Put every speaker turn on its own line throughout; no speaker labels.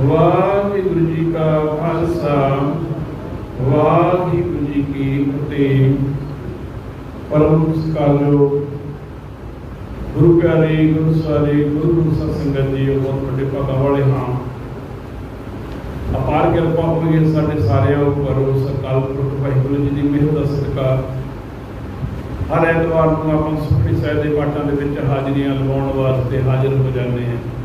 ਵਾਹਿਗੁਰੂ ਜੀ ਕਾ ਖਾਲਸਾ, ਵਾਹਿਗੁਰੂ ਜੀ ਕੀ ਫਤਿਹ। ਪਰਮ ਸਕਾਲੋ ਗੁਰੂ ਪਿਆਰੇ, ਗੁਰੂ ਸਾਰੇ, ਗੁਰੂ ਗੁਰੂ ਸਤ ਸੰਗਤ ਜੀ ਬਹੁਤ ਵੱਡੇ ਭਾਗਾਂ ਵਾਲੇ ਹਾਂ। ਅਪਾਰ ਕਿਰਪਾ ਹੋਈ ਸਾਡੇ ਸਾਰਿਆਂ ਉੱਪਰ ਉਸ ਅਕਾਲ ਪੁਰਖ ਵਾਹਿਗੁਰੂ ਜੀ ਦੀ ਮਿਹਰ ਦਾ ਸਦਕਾ। ਹਰ ਐਤਵਾਰ ਨੂੰ ਆਪਾਂ ਸੁਖਮਨੀ ਸਾਹਿਬ ਦੇ ਪਾਠਾਂ ਦੇ ਵਿੱਚ ਹਾਜ਼ਰੀਆਂ ਲਵਾਉਣ ਵਾਸਤੇ ਹਾਜ਼ਰ ਹੋ ਜਾਂਦੇ ਹਾਂ।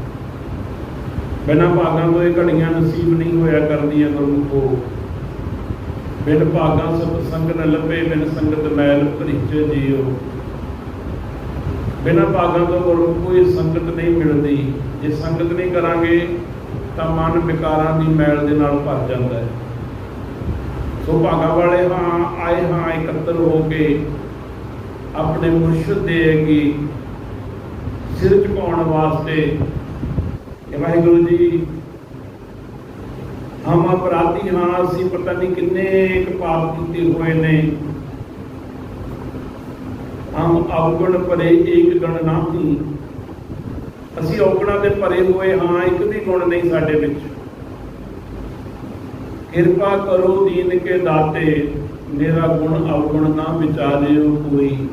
ਬਿਨਾਂ ਭਾਗਾਂ ਤੋਂ ਇਹ ਘੜੀਆਂ ਨਸੀਬ ਨਹੀਂ ਹੋਇਆ ਕਰਦੀਆਂ ਗੁਰਮੁਖੋ। ਬਿਨ ਭਾਗਾਂ ਸਭ ਸੰਗ ਨ ਲੱਭੇ, ਬਿਨ ਸੰਗਤ ਮੈਲ ਭਰਿਚ ਜੀਓ। ਬਿਨਾਂ ਭਾਗਾਂ ਤੋਂ ਗੁਰਮੁਖ ਕੋਈ ਸੰਗਤ ਨਹੀਂ ਮਿਲਦੀ। ਜੇ ਸੰਗਤ ਨਹੀਂ ਕਰਾਂਗੇ, ਤਾਂ ਮਨ ਵਿਕਾਰਾਂ ਦੀ ਮੈਲ ਦੇ ਨਾਲ ਭਰ ਜਾਂਦਾ ਹੈ। ਸੋ ਭਾਗਾਂ ਵਾਲੇ ਹਾਂ, ਆਏ ਹਾਂ, ਇਕੱਤਰ ਹੋ ਕੇ ਆਪਣੇ ਮੁਰਸ਼ਿਦ ਦੇ ਅੱਗੇ ਸਿਰ ਝੁਕਾਉਣ ਵਾਸਤੇ ਵਾਹਿਗੁਰੂ ਜੀ, ਹਮ ਅਪਰਾਧੀ ਹਾਂ ਅਸੀਂ ਪਤਾ ਨਹੀਂ ਕਿੰਨੇ ਕੁ ਪਾਪ ਕੀਤੇ ਹੋਏ ਨੇ। ਹਮ ਅਵਗੁਣ ਭਰੇ ਏਕ ਗਣ ਨਾਹੀ। ਅਸੀਂ ਔਗਣਾਂ ਦੇ ਭਰੇ ਹੋਏ ਹਾਂ, ਇੱਕ ਵੀ ਗੁਣ ਨਹੀਂ ਸਾਡੇ ਵਿੱਚ। ਕਿਰਪਾ ਕਰੋ ਦੀਨ ਕੇ ਦਾਤੇ, ਮੇਰਾ ਗੁਣ ਅਵਗੁਣ ਨਾ ਵਿਚਾਰਿਓ ਕੋਈ।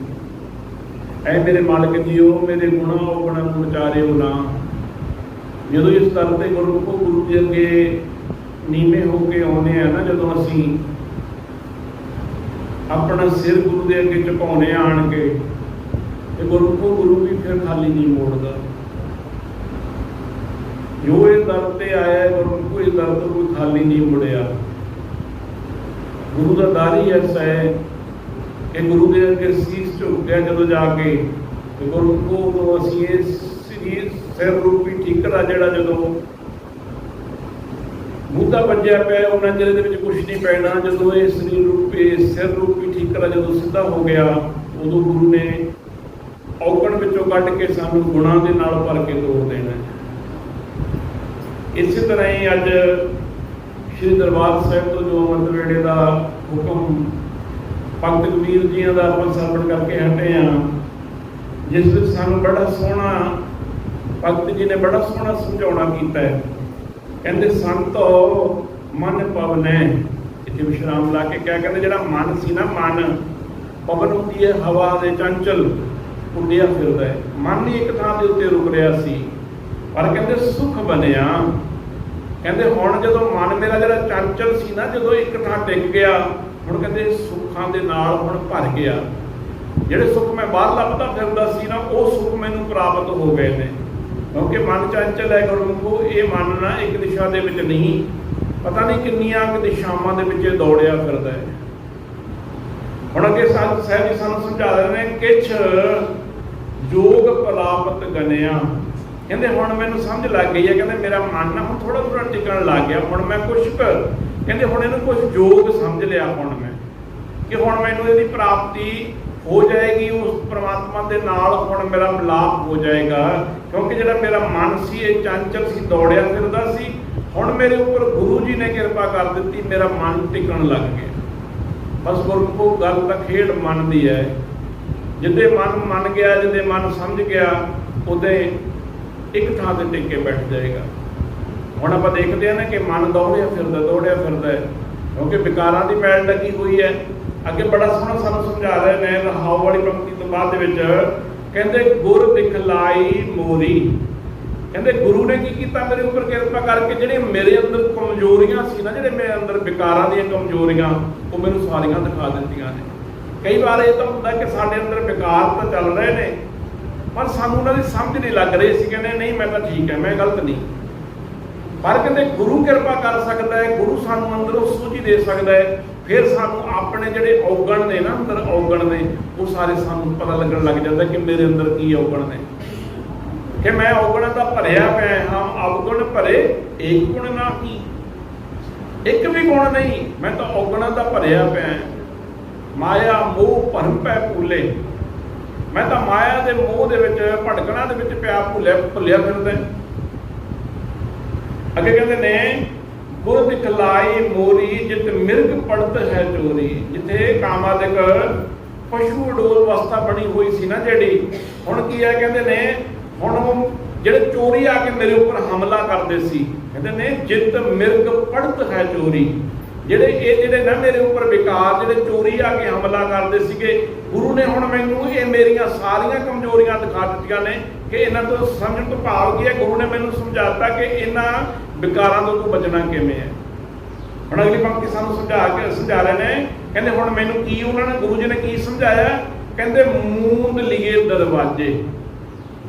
ਐ ਮੇਰੇ ਮਾਲਕ ਜੀਓ, ਮੇਰੇ ਗੁਣਾ ਔਗਣਾਂ ਨੂੰ ਵਿਚਾਰਿਓ ਨਾ। ਜਦੋਂ ਇਸ ਤਰ ਤੇ ਗੁਰੂ ਕੋ ਗੁਰੂ ਜੀ ਅੱਗੇ ਨੀਵੇਂ ਹੋ ਕੇ ਆਉਨੇ ਆ ਨਾ, ਜਦੋਂ ਅਸੀਂ ਆਪਣਾ ਸਿਰ ਗੁਰੂ ਦੇ ਅੱਗੇ ਝੁਕਾਉਨੇ ਆਣ ਕੇ, ਤੇ ਗੁਰੂ ਕੋ ਗੁਰੂ ਵੀ ਫਿਰ ਖਾਲੀ ਨਹੀਂ ਮੋੜਦਾ। ਜੋ ਇਹ ਦਰ ਤੇ ਆਇਆ ਗੁਰੂ ਕੋ ਇਸ ਦਰ ਤੋਂ ਕੋਈ ਖਾਲੀ ਨਹੀਂ ਮੁੜਿਆ। ਗੁਰੂ ਦਾ ਦਰ ਹੀ ਐਸਾ ਹੈ ਕਿ ਗੁਰੂ ਦੇ ਅੱਗੇ ਸੀਸ ਝੁਕ ਗਿਆ ਜਦੋਂ ਜਾ ਕੇ, ਤੇ ਗੁਰੂ ਕੋ ਅਸੀਂ ਇਸ ਸਰੀਰ ਸਿਰ ਰੂਪੀ ਠੀਕਰਾ ਜਿਹੜਾ ਜਦੋਂ ਮੁੱਦਾ ਵੱਜਿਆ ਪਿਆ ਉਹਨਾਂ ਜਿਹੜੇ ਦੇ ਵਿੱਚ ਕੁਝ ਨਹੀਂ ਪੈਣਾ, ਜਦੋਂ ਇਹ ਸਰੀਰ ਰੂਪੀ ਸਿਰ ਰੂਪੀ ਠੀਕਰਾ ਜਦੋਂ ਸਿੱਧਾ ਹੋ ਗਿਆ, ਉਦੋਂ ਗੁਰੂ ਨੇ ਔਗਣ ਵਿੱਚੋਂ ਕੱਢ ਕੇ ਸਾਨੂੰ ਗੁਣਾਂ ਦੇ ਨਾਲ ਭਰ ਕੇ ਤੋੜ ਦੇਣਾ ਇਸੇ ਤਰ੍ਹਾਂ ਹੀ ਅੱਜ ਸ੍ਰੀ ਦਰਬਾਰ ਸਾਹਿਬ ਤੋਂ ਜੋ ਅੰਮ੍ਰਿਤ ਵੇਲੇ ਦਾ ਹੁਕਮ ਭਗਤ ਕਬੀਰ ਜੀਆਂ ਦਾ ਆਪਾਂ ਸਰਵਣ ਕਰਕੇ ਹਟੇ ਆ ਜਿਸ ਵਿੱਚ ਸਾਨੂੰ ਬੜਾ ਸੋਹਣਾ ਭਗਤ ਜੀ ਨੇ ਬੜਾ ਸੋਹਣਾ ਸਮਝਾਉਣਾ ਕੀਤਾ ਹੈ। ਕਹਿੰਦੇ, ਸੰਤੋ ਮਨ ਪਵਨੈ। ਇੱਥੇ ਵਿਸ਼ਰਾਮ ਲਾ ਕੇ ਕਿਆ ਕਹਿੰਦੇ, ਜਿਹੜਾ ਮਨ ਸੀ ਨਾ, ਮਨ ਪਵਨ ਹੁੰਦੀ ਹੈ, ਹਵਾ ਦੇ ਚੰਚਲ ਉੱਡਿਆ ਫਿਰਦਾ ਹੈ। ਮਨ ਹੀ ਇੱਕ ਥਾਂ ਦੇ ਉੱਤੇ ਰੁਕ ਰਿਹਾ ਸੀ। ਪਰ ਕਹਿੰਦੇ, ਸੁਖ ਬਣਿਆ। ਕਹਿੰਦੇ, ਹੁਣ ਜਦੋਂ ਮਨ ਮੇਰਾ ਜਿਹੜਾ ਚੰਚਲ ਸੀ ਨਾ, ਜਦੋਂ ਇੱਕ ਥਾਂ ਟਿਕ ਗਿਆ, ਹੁਣ ਕਹਿੰਦੇ, ਸੁੱਖਾਂ ਦੇ ਨਾਲ ਹੁਣ ਭਰ ਗਿਆ। ਜਿਹੜੇ ਸੁੱਖ ਮੈਂ ਬਾਹਰ ਲੱਭਦਾ ਫਿਰਦਾ ਸੀ ਨਾ, ਉਹ ਸੁੱਖ ਮੈਨੂੰ ਪ੍ਰਾਪਤ ਹੋ ਗਏ ਨੇ। ਕਿਉਂਕਿ ਮਨ ਚੰਚਲ ਹੈ ਗੁਰਮੁਖੋ ਇਹ ਮਨ ਇੱਕ ਦਿਸ਼ਾ ਦੇ ਵਿੱਚ ਨਹੀਂ। ਪਤਾ ਨਹੀਂ ਕਿੰਨੀਆਂ ਕੁ ਦਿਸ਼ਾਵਾਂ ਦੇ ਵਿੱਚ ਦੌੜਿਆ ਫਿਰਦਾ ਹੈ। ਹੁਣ ਅੱਗੇ ਸੰਤ ਸਾਹਿਬ ਜੀ ਸਾਨੂੰ ਸਮਝਾ ਰਹੇ ਨੇ, ਕਿਛ ਜੋਗ ਪ੍ਰਾਪਤ ਗਨਿਆ। ਕਹਿੰਦੇ ਹੁਣ ਮੈਨੂੰ ਸਮਝ ਲੱਗ ਗਈ ਹੈ, ਕਹਿੰਦੇ ਮੇਰਾ ਮਨ ਨਾ ਹੁਣ ਥੋੜਾ ਥੋੜਾ ਟਿਕਣ ਲੱਗ ਗਿਆ, ਹੁਣ ਮੈਂ ਕੁਝ ਕਹਿੰਦੇ ਹੁਣ ਇਹਨੂੰ ਕੁਝ ਜੋਗ ਸਮਝ ਲਿਆ ਹੁਣ ਮੈਂ। ਕਿ ਹੁਣ ਮੈਨੂੰ ਇਹਦੀ ਪ੍ਰਾਪਤੀ ਹੋ ਜਾਏਗੀ, ਉਸ ਪ੍ਰਮਾਤਮਾ ਦੇ ਨਾਲ ਹੁਣ ਮੇਰਾ ਮਿਲਾਪ ਹੋ ਜਾਏਗਾ। ਕਿਉਂਕਿ ਜਿਹੜਾ ਮੇਰਾ ਮਨ ਸੀ, ਇਹ ਚੰਚਲ ਸੀ, ਦੌੜਿਆ ਫਿਰਦਾ ਸੀ, ਹੁਣ ਮੇਰੇ ਉੱਪਰ ਗੁਰੂ ਜੀ ਨੇ ਕਿਰਪਾ ਕਰ ਦਿੱਤੀ, ਮੇਰਾ ਮਨ ਟਿਕਣ ਲੱਗ ਗਿਆ। ਬਸ ਗੁਰਮੁਖੋ, ਗੱਲ ਤਾਂ ਖੇਡ ਮਨ ਦੀ ਹੈ। ਜਿੱਦੇ ਮਨ ਮੰਨ ਗਿਆ, ਜਿੱਦੇ ਮਨ ਸਮਝ ਗਿਆ, ਉਹਦੇ ਇੱਕ ਥਾਂ ਤੇ ਟਿਕ ਕੇ ਬੈਠ ਜਾਏਗਾ। ਹੁਣ ਆਪਾਂ ਦੇਖਦੇ ਹਾਂ ਨਾ ਕਿ ਮਨ ਦੌੜਿਆ ਫਿਰਦਾ ਦੌੜਿਆ ਫਿਰਦਾ ਕਿਉਂਕਿ ਵਿਕਾਰਾਂ ਦੀ ਮੈਲ ਲੱਗੀ ਹੋਈ ਹੈ। ਅੱਗੇ ਬੜਾ ਸੋਹਣਾ ਸਾਨੂੰ ਸਮਝਾ ਰਹੇ ਨੇ ਰਹਾਉ ਵਾਲੀ ਪੰਕਤੀ ਤੋਂ ਬਾਅਦ ਦੇ ਵਿੱਚ, ਕਹਿੰਦੇ ਗੁਰ ਦਿਖਲਾਈ ਮੋਰੀ। ਕਹਿੰਦੇ ਗੁਰੂ ਨੇ ਕੀ ਕੀਤਾ ਮੇਰੇ ਉੱਪਰ ਕਿਰਪਾ ਕਰਕੇ? ਜਿਹੜੇ ਮੇਰੇ ਅੰਦਰ ਕਮਜ਼ੋਰੀਆਂ ਸੀ ਨਾ, ਜਿਹੜੇ ਮੇਰੇ ਅੰਦਰ ਵਿਕਾਰਾਂ ਦੀਆਂ ਕਮਜ਼ੋਰੀਆਂ, ਉਹ ਮੈਨੂੰ ਸਾਰੀਆਂ ਦਿਖਾ ਦਿੱਤੀਆਂ ਨੇ। ਕਈ ਵਾਰ ਇਹ ਤਾਂ ਹੁੰਦਾ ਕਿ ਸਾਡੇ ਅੰਦਰ ਵਿਕਾਰ ਤਾਂ ਚੱਲ ਰਹੇ ਨੇ, ਪਰ ਸਾਨੂੰ ਉਹਨਾਂ ਦੀ ਸਮਝ ਨਹੀਂ ਲੱਗ ਰਹੀ ਸੀ। ਕਹਿੰਦੇ, ਨਹੀਂ, ਮੈਂ ਤਾਂ ਠੀਕ ਹੈ, ਮੈਂ ਗਲਤ ਨਹੀਂ। ਪਰ ਕਹਿੰਦੇ, ਗੁਰੂ ਕਿਰਪਾ ਕਰ ਸਕਦਾ ਹੈ, ਗੁਰੂ ਸਾਨੂੰ ਅੰਦਰੋਂ ਸੂਝੀ ਦੇ ਸਕਦਾ ਹੈ। ਫਿਰ ਸਾਨੂੰ ਆਪਣੇ ਜਿਹੜੇ ਔਗਣ ਨੇ ਨਾ ਅੰਦਰ ਔਗਣ ਨੇ, ਉਹ ਸਾਰੇ ਸਾਨੂੰ ਪਤਾ ਲੱਗਣ ਲੱਗ ਜਾਂਦਾ ਕਿ ਮੇਰੇ ਅੰਦਰ ਕੀ ਔਗਣ ਨੇ। ਕਿ ਮੈਂ ਔਗਣ ਦਾ ਭਰਿਆ ਪਿਆ ਹਾਂ, ਅਵਗੁਣ ਭਰੇ, ਏਕ ਗੁਣ ਨਾ ਕੀ? ਇੱਕ ਵੀ ਗੁਣ ਨਹੀਂ, ਮੈਂ ਤਾਂ ਔਗਣਾ ਦਾ ਭਰਿਆ ਪਿਆ ਮਾਇਆ, ਮੋਹ, ਭਰਮ ਪੈ ਭੂਲੇ। ਮੈਂ ਤਾਂ ਮਾਇਆ ਦੇ ਮੋਹ ਦੇ ਵਿੱਚ, ਭਟਕਣਾ ਦੇ ਵਿੱਚ ਪਿਆ ਭੁੱਲਿਆ ਭੁੱਲਿਆ ਫਿਰਦਾ। ਅੱਗੇ ਕਹਿੰਦੇ ਨੇ ਗੁਰ ਦਿਖਲਾਈ ਮੋਰੀ, ਜਿਤ ਮਿਰਗ ਪੜਤ ਹੈ ਚੋਰੀ। ਜਿੱਥੇ ਕਾਮਾਦਿਕ ਪਸ਼ੂ ਡੋਲ ਅਵਸਥਾ ਬਣੀ ਹੋਈ ਸੀ ਨਾ ਜਿਹੜੀ, ਹੁਣ ਕੀ ਹੈ ਕਹਿੰਦੇ ਨੇ, ਹੁਣ ਉਹ ਜਿਹੜੇ ਚੋਰੀ ਆ ਕੇ ਮੇਰੇ ਉੱਪਰ ਹਮਲਾ ਕਰਦੇ ਸੀ, ਕਹਿੰਦੇ ਨੇ, ਜਿੱਤ ਮਿਰਗ ਪੜਤ ਹੈ ਚੋਰੀ। ਜਿਹੜੇ ਇਹ ਜਿਹੜੇ ਨਾ ਮੇਰੇ ਉੱਪਰ ਵਿਕਾਰ, ਜਿਹੜੇ ਚੋਰੀ ਆ ਕੇ ਹਮਲਾ ਕਰਦੇ ਸੀਗੇ, ਗੁਰੂ ਨੇ ਹੁਣ ਮੈਨੂੰ ਇਹ ਮੇਰੀਆਂ ਸਾਰੀਆਂ ਕਮਜ਼ੋਰੀਆਂ ਦਿਖਾ ਦਿੱਤੀਆਂ ਨੇ ਕਿ ਇਹਨਾਂ ਤੋਂ ਸਮਝਣ ਤੋਂ ਭਾਵ ਕੀ ਹੈ? ਗੁਰੂ ਨੇ ਮੈਨੂੰ ਸਮਝਾਤਾ ਕਿ ਇਹਨਾਂ ਵਿਕਾਰਾਂ ਤੋਂ ਤੂੰ ਬਚਣਾ ਕਿਵੇਂ ਹੈ? ਹੁਣ ਅਗਲੀ ਪੰਕਤੀ ਸਾਨੂੰ ਸਮਝਾ ਕੇ ਸਮਝਾ ਰਹੇ ਨੇ, ਕਹਿੰਦੇ ਹੁਣ ਮੈਨੂੰ ਕੀ ਉਹਨਾਂ ਨੇ, ਗੁਰੂ ਜੀ ਨੇ ਕੀ ਸਮਝਾਇਆ? ਕਹਿੰਦੇ ਮੂੰਦ ਲਿਏ ਦਰਵਾਜ਼ੇ।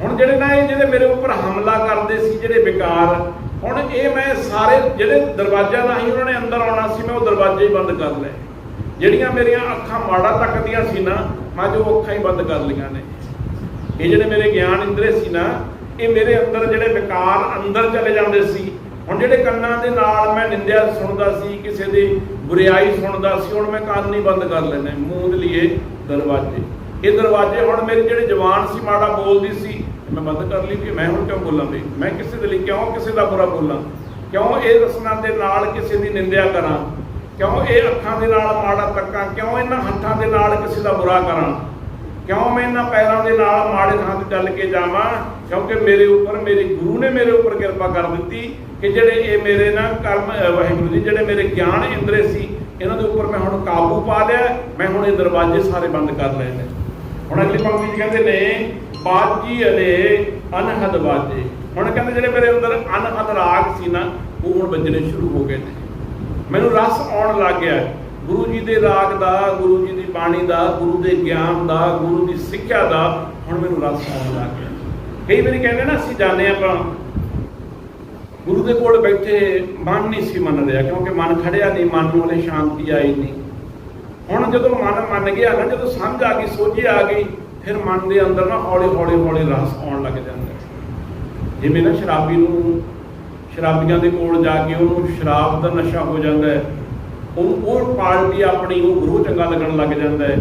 ਹੁਣ ਜਿਹੜੇ ਨਾ ਇਹ ਜਿਹੜੇ ਮੇਰੇ ਉੱਪਰ ਹਮਲਾ ਕਰਦੇ ਸੀ, ਜਿਹੜੇ ਵਿਕਾਰ ਹੁਣ ਇਹ ਮੈਂ ਸਾਰੇ ਜਿਹੜੇ ਦਰਵਾਜ਼ਾ ਰਾਹੀਂ ਉਹਨਾਂ ਨੇ ਅੰਦਰ ਆਉਣਾ ਸੀ, ਮੈਂ ਉਹ ਦਰਵਾਜ਼ੇ ਹੀ ਬੰਦ ਕਰ ਲਏ। ਜਿਹੜੀਆਂ ਮੇਰੀਆਂ ਅੱਖਾਂ ਮਾੜਾ ਤੱਕਦੀਆਂ ਸੀ ਨਾ, ਮੈਂ ਜੋ ਅੱਖਾਂ ਹੀ ਬੰਦ ਕਰ ਲਈਆਂ ਨੇ। ਇਹ ਜਿਹੜੇ ਮੇਰੇ ਗਿਆਨ ਇੰਦਰੇ ਸੀ ਨਾ, ਇਹ ਮੇਰੇ ਅੰਦਰ ਜਿਹੜੇ ਵਿਕਾਰ ਅੰਦਰ ਚਲੇ ਜਾਂਦੇ ਸੀ। ਹੁਣ ਜਿਹੜੇ ਕੰਨਾਂ ਦੇ ਨਾਲ ਮੈਂ ਨਿੰਦਿਆ ਸੁਣਦਾ ਸੀ, ਕਿਸੇ ਦੀ ਬੁਰੀਾਈ ਸੁਣਦਾ ਸੀ, ਹੁਣ ਮੈਂ ਕੰਨ ਨਹੀਂ ਬੰਦ ਕਰ ਲੈਣੇ ਮੂੰਹ ਦੇ ਲਈ ਦਰਵਾਜ਼ੇ। ਇਹ ਦਰਵਾਜ਼ੇ ਹੁਣ ਮੇਰੇ ਜਿਹੜੇ ਜਵਾਨ ਸੀ, ਮਾੜਾ ਬੋਲਦੀ ਸੀ ਮੈਂ ਬੰਦ ਕਰ ਲਈ ਕਿ ਮੈਂ ਹੁਣ ਕਿਉਂ ਬੋਲਾਂ ਵੀ ਮੈਂ ਕਿਸੇ ਦੇ ਲਈ ਕਿਉਂ ਕਿਸੇ ਦਾ ਬੁਰਾ ਬੋਲਾਂ? ਕਿਉਂ ਇਹ ਰਸਨਾਂ ਦੇ ਨਾਲ ਕਿਸੇ ਦੀ ਨਿੰਦਿਆ ਕਰਾਂ? ਕਿਉਂ ਇਹ ਅੱਖਾਂ ਦੇ ਨਾਲ ਮਾੜਾ ਤੱਕਾਂ? ਕਿਉਂ ਇਹਨਾਂ ਹੱਥਾਂ ਦੇ ਨਾਲ ਕਿਸੇ ਦਾ ਬੁਰਾ ਕਰਾਂ? ਕਿਉਂ ਮੈਂ ਇਹਨਾਂ ਪੈਰਾਂ ਦੇ ਨਾਲ ਮਾੜੇ ਥਾਂ ਤੇ ਚੱਲ ਕੇ ਜਾਵਾਂ? ਕਿਉਂਕਿ ਮੇਰੇ ਉੱਪਰ ਮੇਰੇ ਗੁਰੂ ਨੇ ਮੇਰੇ ਉੱਪਰ ਕਿਰਪਾ ਕਰ ਦਿੱਤੀ ਕਿ ਜਿਹੜੇ ਇਹ ਮੇਰੇ ਨਾ ਕਰਮ ਵਾਹਿਗੁਰੂ ਜੀ, ਜਿਹੜੇ ਮੇਰੇ ਗਿਆਨ ਇੰਦਰੇ ਸੀ, ਇਹਨਾਂ ਦੇ ਉੱਪਰ ਮੈਂ ਹੁਣ ਕਾਬੂ ਪਾ ਲਿਆ। ਮੈਂ ਹੁਣ ਇਹ ਦਰਵਾਜ਼ੇ ਸਾਰੇ ਬੰਦ ਕਰ ਲਏ ਨੇ। ਹੁਣ ਅਗਲੀ ਪੰਕਤੀ 'ਚ ਕਹਿੰਦੇ ਨੇ ਬਾਜੀ ਅਲੇ ਅਨਹਦ ਬਾਜੇ ਹੁਣ ਕਹਿੰਦੇ ਜਿਹੜੇ ਮੇਰੇ ਅੰਦਰ ਅਨਹਦ ਰਾਗ ਸੀ ਨਾ, ਉਹ ਹੁਣ ਵੱਜਣੇ ਸ਼ੁਰੂ ਹੋ ਗਏ ਨੇ। ਮੈਨੂੰ ਰਸ ਆਉਣ ਲੱਗ ਗਿਆ। ਗੁਰੂ ਜੀ ਦੇ ਰਾਗ ਦਾ, ਗੁਰੂ ਜੀ ਦੀ ਬਾਣੀ ਦਾ, ਗੁਰੂ ਦੇ ਗਿਆਨ ਦਾ, ਗੁਰੂ ਦੀ ਸਿੱਖਿਆ ਦਾ ਹੁਣ ਮੈਨੂੰ ਰਸ ਆਉਣ ਲੱਗ ਗਿਆ। ਕਈ ਵਾਰੀ ਕਹਿੰਦੇ ਨਾ, ਅਸੀਂ ਜਾਣੇ ਆਪਾਂ, ਗੁਰੂ ਦੇ ਕੋਲ ਬੈਠੇ ਮਨ ਨਹੀਂ ਸੀ ਮੰਨ ਰਿਹਾ, ਕਿਉਂਕਿ ਮਨ ਖੜਿਆ ਨਹੀਂ, ਮਨ ਨੂੰ ਹਲੇ ਸ਼ਾਂਤੀ ਆਈ ਨਹੀਂ। ਹੁਣ ਜਦੋਂ ਮਨ ਮੰਨ ਗਿਆ ਨਾ, ਜਦੋਂ ਸਮਝ ਆ ਗਈ, ਸੋਝੀ ਆ ਗਈ ਫਿਰ ਮਨ ਦੇ ਅੰਦਰ ਨਾ ਹੌਲੀ ਹੌਲੀ ਹੌਲੀ ਰਸ ਆਉਣ ਲੱਗ ਜਾਂਦਾ ਜਿਵੇਂ ਨਾ ਸ਼ਰਾਬੀ ਨੂੰ, ਸ਼ਰਾਬੀਆਂ ਦੇ ਕੋਲ ਜਾ ਕੇ ਉਹਨੂੰ ਸ਼ਰਾਬ ਦਾ ਨਸ਼ਾ ਹੋ ਜਾਂਦਾ ਹੈ, ਉਹ ਉਹ ਪਾਰਟੀ ਆਪਣੀ ਉਹ ਗਰੋਹ ਚੰਗਾ ਲੱਗਣ ਲੱਗ ਜਾਂਦਾ ਹੈ।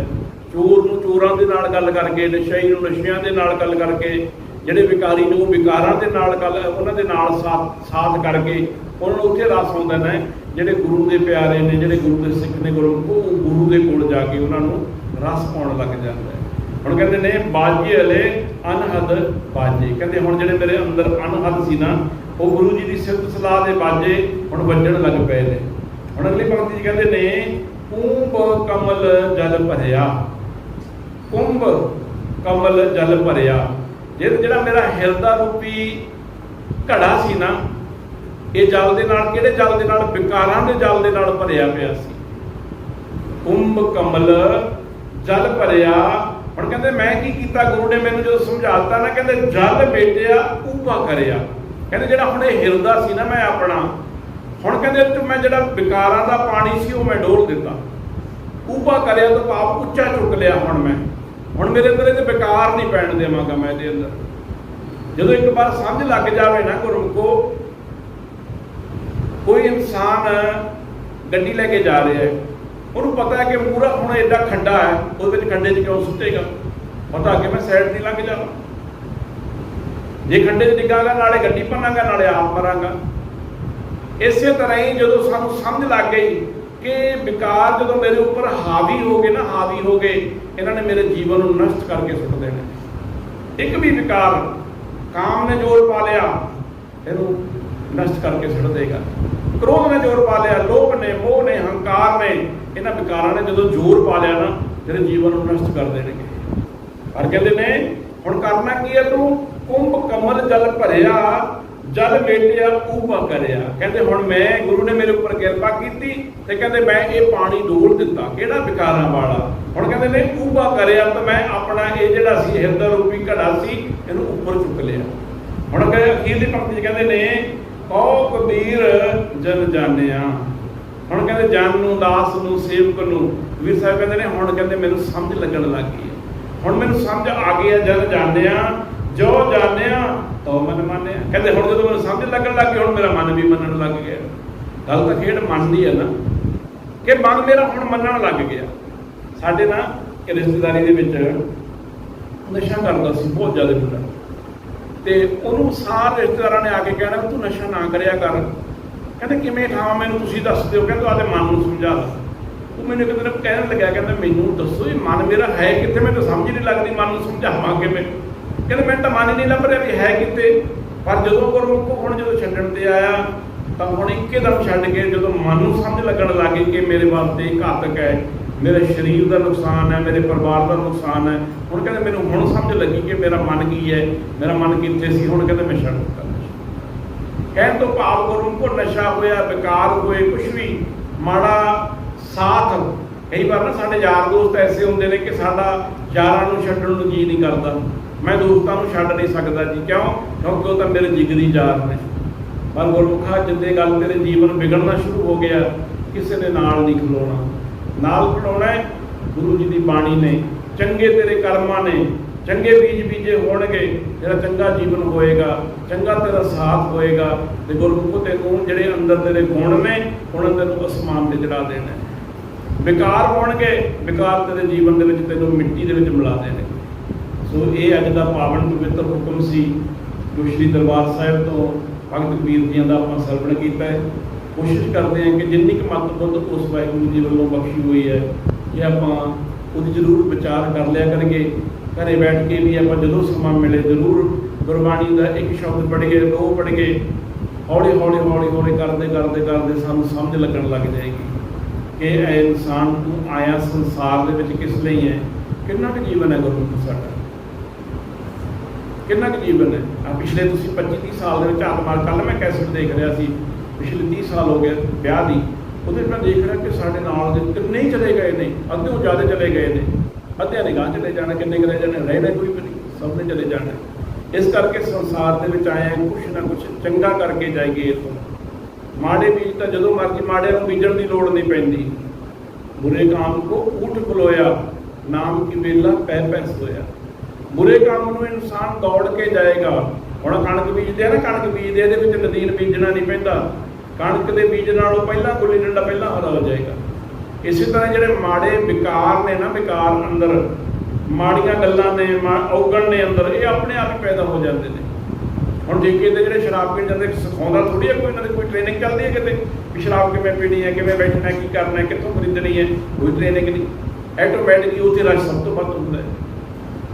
ਚੋਰ ਨੂੰ ਚੋਰਾਂ ਦੇ ਨਾਲ ਗੱਲ ਕਰਕੇ, ਨਸ਼ਈ ਨੂੰ ਨਸ਼ਿਆਂ ਦੇ ਨਾਲ ਗੱਲ ਕਰਕੇ, ਜਿਹੜੇ ਵਿਕਾਰੀ ਨੂੰ ਵਿਕਾਰਾਂ ਦੇ ਨਾਲ ਗੱਲ, ਉਹਨਾਂ ਦੇ ਨਾਲ ਸਾਥ ਸਾਥ ਕਰਕੇ ਉਹਨਾਂ ਨੂੰ ਉੱਥੇ ਰਸ ਆਉਂਦਾ ਨਾ, ਜਿਹੜੇ ਗੁਰੂ ਦੇ ਪਿਆਰੇ ਨੇ, ਜਿਹੜੇ ਗੁਰੂ ਦੇ ਸਿੱਖ ਨੇ ਗੁਰੂ, ਉਹ ਗੁਰੂ ਦੇ ਕੋਲ ਜਾ ਕੇ ਉਹਨਾਂ ਨੂੰ ਰਸ ਪਾਉਣ ਲੱਗ ਜਾਂਦਾ ਹੈ। ਹੁਣ ਕਹਿੰਦੇ ਨੇ ਬਾਜੀ ਹਲੇ ਅਨਹਦ ਬਾਜੇ। ਕਹਿੰਦੇ ਹੁਣ ਜਿਹੜੇ ਮੇਰੇ ਅੰਦਰ ਅਨਹਦ ਸੀ ਨਾ, ਉਹ ਗੁਰੂ ਜੀ ਦੀ ਸਿਫਤ ਸਲਾਹ ਦੇ ਬਾਜੇ ਹੁਣ ਵੱਜਣ ਲੱਗ ਪਏ ਨੇ। ਹੁਣ ਅਗਲੀ ਪੰਕਤੀ 'ਚ ਕਹਿੰਦੇ ਨੇ, ਕੁੰਭ ਕਮਲ ਜਲ ਭਰਿਆ। ਕੁੰਭ ਕਮਲ ਜਲ ਭਰਿਆ। ਜਿਹੜਾ ਜਿਹੜਾ ਮੇਰਾ ਹਿਰਦਾ ਰੂਪੀ ਘੜਾ ਸੀ ਨਾ, ਇਹ ਜਲ ਦੇ ਨਾਲ ਕਿਹੜੇ ਜਲ ਦੇ ਨਾਲ? ਵਿਕਾਰਾਂ ਦੇ ਜਲ ਦੇ ਨਾਲ ਭਰਿਆ ਪਿਆ ਸੀ। ਕੁੰਭ ਕਮਲ ਜਲ ਭਰਿਆ। ਹੁਣ ਕਹਿੰਦੇ ਮੈਂ ਕੀ ਕੀਤਾ? ਗੁਰੂ ਨੇ ਮੈਨੂੰ ਜਦੋਂ ਸਮਝਾਤਾ ਨਾ, ਕਹਿੰਦੇ ਜਲ ਬੇਟਿਆ ਉਪਾ ਕਰਿਆ। ਕਹਿੰਦੇ ਜਿਹੜਾ ਹੁਣ ਇਹ ਹਿਰਦਾ ਸੀ ਨਾ ਮੈਂ ਆਪਣਾ, ਹੁਣ ਕਹਿੰਦੇ ਇਹ ਮੈਂ ਜਿਹੜਾ ਵਿਕਾਰਾਂ ਦਾ ਪਾਣੀ ਸੀ ਉਹ ਮੈਂ ਡੋਲ ਦਿੱਤਾ। ਉਪਾ ਕਰਿਆ ਤਾਂ ਪਾਪ ਉੱਚਾ ਚੁੱਕ ਲਿਆ ਹੁਣ ਮੈਂ। ਹੁਣ ਮੇਰੇ ਅੰਦਰ ਇਹਦੇ ਵਿਕਾਰ ਨਹੀਂ ਪੈਣ ਦੇਵਾਂਗਾ ਮੈਂ ਇਹਦੇ ਅੰਦਰ। ਜਦੋਂ ਇੱਕ ਵਾਰ ਸਮਝ ਲੱਗ ਜਾਵੇ ਨਾ ਗੁਰਮੁਖੋ ਕੋਈ ਇਨਸਾਨ ਗੱਡੀ ਲੈ ਕੇ ਜਾ ਰਿਹਾ ਹੈ। ਉਹਨੂੰ ਪਤਾ ਹੈ ਕਿ ਮੂਰਾ ਹੁਣ ਐਡਾ ਖੰਡਾ ਹੈ, ਉਹਦੇ ਵਿੱਚ ਖੰਡੇ 'ਚ ਕਿਉਂ ਸੁੱਟੇਗਾ? ਪਤਾ ਕਿ ਮੈਂ ਸਾਈਡ ਤੇ ਲੰਘ ਜਾਵਾਂ ਜੇ ਖੰਡੇ 'ਚ ਡਿੱਗਾਂਗਾ, ਨਾਲੇ ਗੱਡੀ ਭੰਨਾਂਗਾ, ਨਾਲੇ ਆਪ ਮਰਾਂਗਾ। ਇਸੇ ਤਰ੍ਹਾਂ ਹੀ ਜਦੋਂ ਸਾਨੂੰ ਸਮਝ ਲੱਗ ਗਈ ਕਿ ਵਿਕਾਰ ਜਦੋਂ ਮੇਰੇ ਉੱਪਰ ਹਾਵੀ ਹੋ ਗਏ ਨਾ, ਹਾਵੀ ਹੋ ਗਏ, ਇਹਨਾਂ ਨੇ ਮੇਰੇ ਜੀਵਨ ਨੂੰ ਨਸ਼ਟ ਕਰਕੇ ਸੁੱਟ ਦੇਣਾ। ਇੱਕ ਵੀ ਵਿਕਾਰ ਕਾਮ ਨੇ ਜ਼ੋਰ ਪਾ ਲਿਆ, ਇਹਨੂੰ ਨਸ਼ਟ ਕਰਕੇ ਸੁੱਟ ਦੇਗਾ। ਕ੍ਰੋਧ ਨੇ ਜ਼ੋਰ ਪਾ ਲਿਆ, ਲੋਭ ਨੇ, ਮੋਹ ਨੇ, ਹੰਕਾਰ ਨੇ ਇਹਨਾਂ ਵਿਕਾਰਾਂ ਨੇ ਜਦੋਂ ਜ਼ੋਰ ਪਾ ਲਿਆ ਨਾ ਤੇਰੇ ਜੀਵਨ ਨੂੰ ਨਸ਼ਟ ਕਰ ਦੇਣਗੇ। ਪਰ ਕਹਿੰਦੇ ਨੇ, ਹੁਣ ਕਰਨਾ ਕੀ ਹੈ ਤੂੰ? ਕੁੰਭ ਕਮਲ ਜਲ ਭਰਿਆ, ਜਲ ਮੇਟਿਆ ਉਪਾ ਕਰਿਆ। ਕਹਿੰਦੇ ਹੁਣ ਮੈਂ, ਗੁਰੂ ਨੇ ਮੇਰੇ ਉੱਪਰ ਕਿਰਪਾ ਕੀਤੀ ਤੇ ਕਹਿੰਦੇ ਮੈਂ ਇਹ ਪਾਣੀ ਡੋਲ ਦਿੱਤਾ। ਕਿਹੜਾ ਵਿਕਾਰਾਂ ਵਾਲਾ? ਹੁਣ ਕਹਿੰਦੇ ਨੇ ਉਪਾ ਕਰਿਆ ਤਾਂ ਮੈਂ ਆਪਣਾ ਇਹ ਜਿਹੜਾ ਸੀ ਹਿਰਦਾ ਰੂਪੀ ਘੜਾ ਸੀ, ਇਹਨੂੰ ਉੱਪਰ ਚੁੱਕ ਲਿਆ। ਹੁਣ ਕਹਿੰਦੇ ਅਖੀਰਲੀ ਪੰਕਤੀ 'ਚ ਕਹਿੰਦੇ ਨੇ, ਕਉ ਕਬੀਰ ਜਨ ਜਾਣਿਆ। ਹੁਣ ਕਹਿੰਦੇ ਜਨ ਨੂੰ, ਦਾਸ ਨੂੰ, ਸੇਵਕ ਨੂੰ, ਵੀਰ ਸਾਹਿਬ ਕਹਿੰਦੇ ਨੇ, ਹੁਣ ਕਹਿੰਦੇ ਮੈਨੂੰ ਸਮਝ ਲੱਗਣ ਲੱਗ ਗਈ ਹੈ। ਹੁਣ ਮੈਨੂੰ ਸਮਝ ਆ ਗਈ ਹੈ, ਜਦ ਜਾਣਿਆ ਜੋ ਜਾਣਿਆ ਤੋ ਮਨ ਮੰਨਿਆ ਕਹਿੰਦੇ ਹੁਣ ਜਦੋਂ ਮੈਨੂੰ ਸਮਝ ਲੱਗਣ ਲੱਗ ਗਈ, ਹੁਣ ਮੇਰਾ ਮਨ ਵੀ ਮੰਨਣ ਲੱਗ ਗਿਆ। ਗੱਲ ਤਾਂ ਖੇਡ ਮਨ ਦੀ ਹੈ ਨਾ, ਕਿ ਮਨ ਮੇਰਾ ਹੁਣ ਮੰਨਣ ਲੱਗ ਗਿਆ। ਸਾਡੇ ਨਾ ਰਿਸ਼ਤੇਦਾਰੀ ਦੇ ਵਿੱਚ ਨਸ਼ਾ ਕਰਦਾ ਸੀ, ਬਹੁਤ ਜ਼ਿਆਦਾ ਮੁੰਡਾ ਤੇ ਉਹਨੂੰ ਸਾਰੇ ਰਿਸ਼ਤੇਦਾਰਾਂ ਨੇ ਆ ਕੇ ਕਹਿਣਾ ਵੀ ਤੂੰ ਨਸ਼ਾ ਨਾ ਕਰਿਆ ਕਰ। ਕਹਿੰਦੇ ਕਿਵੇਂ ਖਾਵਾਂ ਮੈਨੂੰ ਤੁਸੀਂ ਦੱਸ ਦਿਓ। ਕਹਿੰਦੇ ਆਦੇ ਮਨ ਨੂੰ ਸਮਝਾ ਲਾ ਉਹ ਮੈਨੂੰ ਕਿਤੇ ਕਹਿਣ ਲੱਗਿਆ, ਕਹਿੰਦਾ ਮੈਨੂੰ ਦੱਸੋ ਇਹ ਮਨ ਮੇਰਾ ਹੈ ਕਿੱਥੇ? ਮੈਨੂੰ ਸਮਝ ਨਹੀਂ ਲੱਗਦੀ ਮਨ ਨੂੰ ਸਮਝਾਵਾਂ ਕਿਵੇਂ। ਕਹਿੰਦੇ ਮੈਨੂੰ ਤਾਂ ਮਨ ਹੀ ਨਹੀਂ ਲੱਭ ਰਿਹਾ ਵੀ ਹੈ ਕਿੱਥੇ। ਪਰ ਜਦੋਂ ਗੁਰਮੁਖ ਹੁਣ ਜਦੋਂ ਛੱਡਣ ਤੇ ਆਇਆ, ਤਾਂ ਹੁਣ ਇੱਕਦਮ ਛੱਡ ਕੇ ਜਦੋਂ ਮਨ ਨੂੰ ਸਮਝ ਲੱਗਣ ਲੱਗੀ ਕਿ ਮੇਰੇ ਵਾਸਤੇ ਇਹ ਘਾਤਕ ਹੈ, ਮੇਰੇ ਸਰੀਰ ਦਾ ਨੁਕਸਾਨ ਹੈ, ਮੇਰੇ ਪਰਿਵਾਰ ਦਾ ਨੁਕਸਾਨ ਹੈ, ਹੁਣ ਕਹਿੰਦੇ ਮੈਨੂੰ ਹੁਣ ਸਮਝ ਲੱਗੀ ਕਿ ਮੇਰਾ ਮਨ ਕੀ ਹੈ, ਮੇਰਾ ਮਨ ਕਿੱਥੇ ਸੀ, ਹੁਣ ਕਹਿੰਦੇ ਮੈਂ ਛੱਡ ਦਿੱਤਾ। ਕਹਿਣ ਤੋਂ ਭਾਵ ਗੁਰਮੁਖ ਕੋ ਨਸ਼ਾ ਹੋਇਆ ਵਿਕਾਰ ਹੋਏ, ਕੁਛ ਵੀ। ਮਾੜਾ ਸਾਥ। ਕਈ ਵਾਰ ਨਾ ਸਾਡੇ ਯਾਰ ਦੋਸਤ ਐਸੇ ਹੁੰਦੇ ਨੇ ਕਿ ਸਾਡਾ ਯਾਰਾਂ ਨੂੰ ਛੱਡਣ ਨੂੰ ਜੀ ਨਹੀਂ ਕਰਦਾ। ਮੈਂ ਦੋਸਤਾਂ ਨੂੰ ਛੱਡ ਨਹੀਂ ਸਕਦਾ ਜੀ। ਕਿਉਂ? ਕਿਉਂਕਿ ਉਹ ਤਾਂ ਮੇਰੇ ਜਿਗਰੀ ਯਾਰ ਨੇ। ਪਰ ਗੁਰਮੁਖਾ ਜਿੱਦੇ ਗੱਲ ਤੇਰੇ ਜੀਵਨ ਵਿਗੜਨਾ ਸ਼ੁਰੂ ਹੋ ਗਿਆ। ਕਿਸੇ ਦੇ ਨਾਲ ਨਹੀਂ ਖਲੋਣਾ। ਨਾਲ ਖਲੋਣਾ ਗੁਰੂ ਜੀ ਦੀ ਬਾਣੀ ਨੇ। ਚੰਗੇ ਤੇਰੇ ਕਰਮਾਂ ਨੇ। ਚੰਗੇ ਬੀਜ ਬੀਜੇ ਹੋਣਗੇ ਤੇਰਾ ਚੰਗਾ ਜੀਵਨ ਹੋਏਗਾ, ਚੰਗਾ ਤੇਰਾ ਸਾਥ ਹੋਏਗਾ, ਤੇ ਗੁਰਮੁਖ ਤੈਨੂੰ ਜਿਹੜੇ ਅੰਦਰ ਤੇਰੇ ਗੁਣ ਨੇ, ਉਹਨਾਂ ਤੈਨੂੰ ਅਸਮਾਨ ਤੇ ਚੜਾ ਦੇਣਾ ਹੈ। ਵਿਕਾਰ ਹੋਣਗੇ, ਵਿਕਾਰ ਤੇਰੇ ਜੀਵਨ ਦੇ ਵਿੱਚ ਤੈਨੂੰ ਮਿੱਟੀ ਦੇ ਵਿੱਚ ਮਿਲਾ ਦੇਣਗੇ ਸੋ ਇਹ ਅੱਜ ਦਾ ਪਾਵਨ ਪਵਿੱਤਰ ਹੁਕਮ ਸੀ, ਜੋ ਸ਼੍ਰੀ ਦਰਬਾਰ ਸਾਹਿਬ ਤੋਂ ਭਗਤ ਕਬੀਰ ਜੀਆਂ ਦਾ ਆਪਾਂ ਸਰਵਣ ਕੀਤਾ ਹੈ। ਕੋਸ਼ਿਸ਼ ਕਰਦੇ ਹਾਂ ਕਿ ਜਿੰਨੀ ਕੁ ਮੱਤ ਬੁੱਧ ਉਸ ਵਾਹਿਗੁਰੂ ਜੀ ਵੱਲੋਂ ਬਖਸ਼ੀ ਹੋਈ ਹੈ, ਇਹ ਆਪਾਂ ਉਹਦੀ ਜ਼ਰੂਰ ਵਿਚਾਰ ਕਰ ਲਿਆ ਕਰਾਂਗੇ ਘਰੇ ਬੈਠ ਕੇ ਵੀ ਆਪਾਂ ਜਦੋਂ ਸਮਾਂ ਮਿਲੇ, ਜ਼ਰੂਰ ਗੁਰਬਾਣੀ ਦਾ ਇੱਕ ਸ਼ਬਦ ਪੜ੍ਹਗੇ ਦੋ ਪੜ੍ਹਗੇ ਹੌਲੀ ਹੌਲੀ ਹੌਲੀ ਹੌਲੀ ਕਰਦੇ ਕਰਦੇ ਕਰਦੇ ਸਾਨੂੰ ਸਮਝ ਲੱਗਣ ਲੱਗ ਜਾਏਗੀ ਕਿ ਇਹ ਇਨਸਾਨ ਤੂੰ ਆਇਆ ਸੰਸਾਰ ਦੇ ਵਿੱਚ ਕਿਸ ਲਈ ਹੈ? ਕਿੰਨਾ ਕੁ ਜੀਵਨ ਹੈ ਗੁਰੂ ਸਾਡਾ? ਕਿੰਨਾ ਕੁ ਜੀਵਨ ਹੈ? ਆ ਪਿਛਲੇ ਤੁਸੀਂ 25 30 ਸਾਲ ਦੇ ਵਿੱਚ ਆਤਮਾ ਕੱਲ ਮੈਂ ਕੈਸਟ ਦੇਖ ਰਿਹਾ ਸੀ, ਪਿਛਲੇ 30 ਸਾਲ ਹੋ ਗਏ ਵਿਆਹ ਦੀ, ਉਹਦੇ ਮੈਂ ਦੇਖ ਰਿਹਾ ਕਿ ਸਾਡੇ ਨਾਲ ਦੇ ਕਿੰਨੇ ਹੀ ਚਲੇ ਗਏ ਨੇ, ਅੱਧਿਓਂ ਜ਼ਿਆਦਾ ਚਲੇ ਗਏ ਨੇ। ਅੱਧਿਆਂ ਨੇ ਗਾਂ ਚਲੇ ਜਾਣਾ, ਕਿੰਨੇ ਕੁ ਰਹਿ ਜਾਣੇ, ਰਹਿਣਾ ਕੋਈ ਵੀ ਨਹੀਂ, ਸਭ ਨੇ ਚਲੇ ਜਾਣਾ। ਇਸ ਕਰਕੇ ਸੰਸਾਰ ਦੇ ਵਿੱਚ ਆਏ ਕੁਛ ਨਾ ਕੁਛ ਚੰਗਾ ਕਰਕੇ ਜਾਈਏ ਇਥੋਂ। ਮਾੜੇ ਬੀਜ ਤਾਂ ਜਦੋਂ ਮਰਜ਼ੀ ਮਾੜਿਆਂ ਨੂੰ ਬੀਜਣ ਦੀ ਲੋੜ ਨਹੀਂ ਪੈਂਦੀ। ਬੁਰੇ ਕਾਮ ਕੋ ਊਠ ਖਲੋਇਆ, ਨਾਮ ਕੀ ਵੇਲਾ ਪੈ ਪੈ ਸੋਇਆ। ਬੁਰੇ ਕੰਮ ਨੂੰ ਇਨਸਾਨ ਦੌੜ ਕੇ ਜਾਏਗਾ। ਹੁਣ ਕਣਕ ਬੀਜਦੇ ਆ ਨਾ, ਕਣਕ ਬੀਜਦੇ ਇਹਦੇ ਵਿੱਚ ਨਦੀਨ ਬੀਜਣਾ ਨਹੀਂ ਪੈਂਦਾ। ਕਣਕ ਦੇ ਬੀਜ ਨਾਲੋਂ ਪਹਿਲਾਂ ਗੁੱਲੀ ਡੰਡਾ ਪਹਿਲਾਂ ਹਰਾ ਹੋ ਜਾਏਗਾ। ਇਸੇ ਤਰ੍ਹਾਂ ਜਿਹੜੇ ਮਾੜੇ ਵਿਕਾਰ ਨੇ ਨਾ ਵਿਕਾਰ ਅੰਦਰ ਮਾੜੀਆਂ ਗੱਲਾਂ ਨੇ ਮਾ- ਔਗਣ ਨੇ ਅੰਦਰ ਇਹ ਆਪਣੇ ਆਪ ਹੀ ਪੈਦਾ ਹੋ ਜਾਂਦੇ ਨੇ। ਹੁਣ ਠੇਕੇ ਤੇ ਜਿਹੜੇ ਸ਼ਰਾਬ ਪੀਣ ਜਾਂਦੇ ਸਿਖਾਉਂਦਾ ਥੋੜੀ ਹੈ ਕੋਈ ਇਹਨਾਂ ਦੀ ਕੋਈ ਟ੍ਰੇਨਿੰਗ ਚੱਲਦੀ ਹੈ ਕਿਤੇ ਵੀ ਸ਼ਰਾਬ ਕਿਵੇਂ ਪੀਣੀ ਹੈ ਕਿਵੇਂ ਬੈਠਣਾ ਕੀ ਕਰਨਾ ਹੈ, ਕਿੱਥੋਂ ਖਰੀਦਣੀ ਹੈ ਕੋਈ ਟ੍ਰੇਨਿੰਗ ਨਹੀਂ। ਆਟੋਮੈਟਿਕਲੀ ਉੱਥੇ ਰਸ਼ ਸਭ ਤੋਂ ਵੱਧ ਹੁੰਦਾ ਹੈ।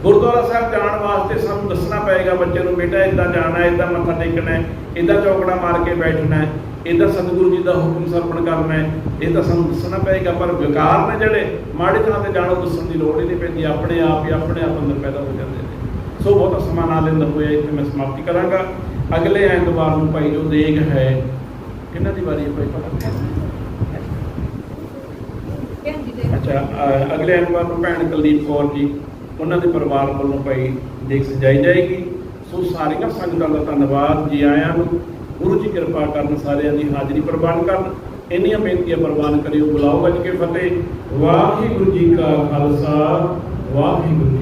ਗੁਰਦੁਆਰਾ ਸਾਹਿਬ ਜਾਣ ਵਾਸਤੇ ਸਾਨੂੰ ਦੱਸਣਾ ਪਏਗਾ ਬੱਚੇ ਨੂੰ ਬੇਟਾ ਇਦਾਂ ਜਾਣਾ ਹੈ ਇਦਾਂ ਮੱਥਾ ਟੇਕਣਾ ਹੈ ਇਦਾਂ ਚੌਕੜਾ ਮਾਰ ਕੇ ਬੈਠਣਾ ਹੈ ਇਦਾਂ ਸਤਿਗੁਰੂ ਜੀ ਦਾ ਹੁਕਮ ਸਰਪਣ ਕਰਨਾ ਹੈ ਇਹ ਤਾਂ ਸਾਨੂੰ ਦੱਸਣਾ ਪਏਗਾ ਪਰ ਵਿਕਾਰ ਨੇ ਜਿਹੜੇ ਮਾੜੇ ਥਾਂ ਤੇ ਜਾਣੋ ਦੱਸਣ ਦੀ ਲੋੜ ਹੀ ਨਹੀਂ ਪੈਂਦੀ ਆਪਣੇ ਆਪ ਹੀ ਆਪਣੇ ਆਪ ਅੰਦਰ ਪੈਦਾ ਹੋ ਜਾਂਦੇ ਨੇ। ਸੋ ਬਹੁਤਾ ਸਮਾਂ ਨਾ ਲੈਂਦਾ ਹੋਇਆ ਇੱਥੇ ਮੈਂ ਸਮਾਪਤੀ ਕਰਾਂਗਾ। ਅਗਲੇ ਐਤਵਾਰ ਨੂੰ ਭਾਈ ਜੋ ਦੇਗ ਹੈ ਕਿਹਨਾਂ ਦੀ ਵਾਰੀ ਹੈ ਭਾਈ ਪਤਾ ਅੱਛਾ ਅਗਲੇ ਐਤਵਾਰ ਨੂੰ ਭੈਣ ਕੁਲਦੀਪ ਕੌਰ ਜੀ। ਉਹਨਾਂ ਦੇ ਪਰਿਵਾਰ ਵੱਲੋਂ ਭਾਈ ਦੇਖ ਸਜਾਈ ਜਾਏਗੀ। ਸੋ ਸਾਰੀਆਂ ਸੰਗਤਾਂ ਦਾ ਧੰਨਵਾਦ। ਜੀ ਆਇਆਂ ਨੂੰ ਗੁਰੂ ਜੀ ਕਿਰਪਾ ਕਰਨ ਸਾਰਿਆਂ ਦੀ ਹਾਜ਼ਰੀ ਪ੍ਰਵਾਨ ਕਰਨ। ਇੰਨੀਆਂ ਬੇਨਤੀਆਂ ਪ੍ਰਵਾਨ ਕਰਿਓ। ਬੁਲਾਓ ਵੱਜ ਕੇ ਫਤਿਹ। ਵਾਹਿਗੁਰੂ ਜੀ ਕਾ ਖਾਲਸਾ, ਵਾਹਿਗੁਰੂ ਜੀ